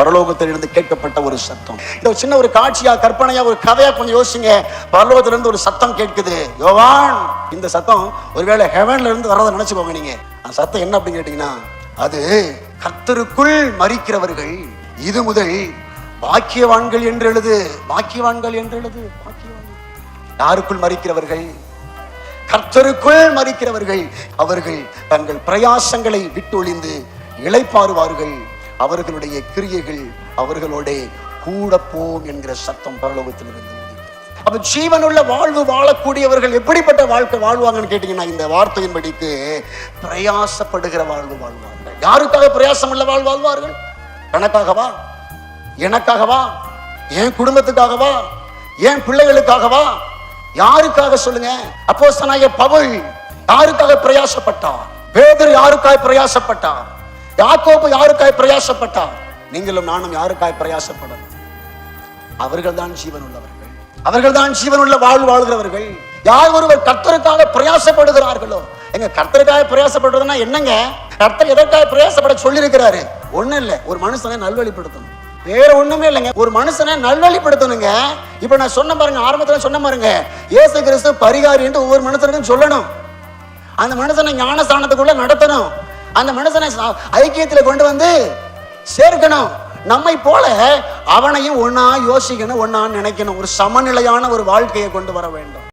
பரலோகத்திலிருந்து கேட்கப்பட்ட ஒரு சத்தம். இது சின்ன ஒரு காட்சியா கற்பனையா ஒரு கதையா கொஞ்சம் யோசிங்க. பரலோகத்திலிருந்து ஒரு சத்தம் கேட்குது. யோவான் இந்த சத்தம் ஒருவேளை ஹெவன்ல இருந்து வர்றதை நினைச்சுக்கோங்க நீங்க. அந்த சத்தம் என்ன அப்படின்னு கேட்டீங்கன்னா அது கர்த்தருக்குள் மறிக்கிறவர்கள் இது முதல் பாக்கியவான்கள் என்று எழுது. பாக்கியவான்கள் என்று எழுது. பாக்கியவான்கள். யாருக்குள் மறிக்கிறவர்கள் கர்த்தருக்குள் மறிக்கிறவர்கள் அவர்கள் தங்கள் பிரயாசங்களை விட்டொழிந்து இளைப்பாறுவார்கள். அவர்களுடைய கிரியைகள் அவர்களோட கூட போம் என்கிற சத்தம் பரலோகத்திலிருந்து அப்ப ஜீவனுள்ள வாழ்வு வாழக்கூடியவர்கள் எப்படிப்பட்ட வாழ்க்கை வாழ்வாங்கன்னு கேட்டீங்கன்னா இந்த வார்த்தையின்படிக்கு பிரயாசப்படுகிற வாழ்வு வாழ்வார்கள். யாருக்காக பிரயாசம் உள்ள வாழ் வாழ்வார்கள்? எனக்காகவா? எனக்காகவா? என் குடும்பத்துக்காகவா? என் பிள்ளைகளுக்காகவா? யாருக்காக சொல்லுங்க? அப்போ பவுல் யாருக்காக பிரயாசப்பட்டார்? பேதர் யாருக்காக பிரயாசப்பட்டா யாக்கோப்பு யாருக்காய் பிரயாசப்பட்டார்? நீங்களும் நானும் யாருக்காய் பிரயாசப்படணும்? அவர்கள் தான் ஜீவன் உள்ளவர்கள் அவர்கள் தான் ஜீவன் உள்ள வாழ்வு வாழ்கிறவர்கள். யார் ஒருவர் கர்த்தருக்காக பிரயாசப்படுகிறார்களோ எங்க கர்த்தருக்காக பிரயாசப்படுறதுன்னா என்னங்க? கர்த்தர் எதற்காக பிரயாசப்பட சொல்லியிருக்கிறாரு? ஒண்ணும் இல்ல. ஒரு மனுஷனை நல்வழிப்படுத்தணும். வேற ஒண்ணுமே இல்லைங்க. ஒரு மனுஷனை நல்வழிப்படுத்தணுங்க. இப்ப நான் சொன்ன பாருங்க ஆரம்பத்துல சொன்ன பாருங்க. ஏசு கிறிஸ்து பரிகாரின்ட்டு என்று ஒவ்வொரு மனுஷனுக்கும் சொல்லணும். அந்த மனுஷனை ஞானஸ்தானத்துக்குள்ள நடத்தணும். அந்த மனுஷனை ஐக்கியத்தில் ஐக்கியத்துல கொண்டு வந்து சேர்க்கணும். நம்மை போல அவனையும் ஒன்னா யோசிக்கணும் ஒன்னா நினைக்கணும். ஒரு சமநிலையான ஒரு வாழ்க்கையை கொண்டு வர வேண்டும்.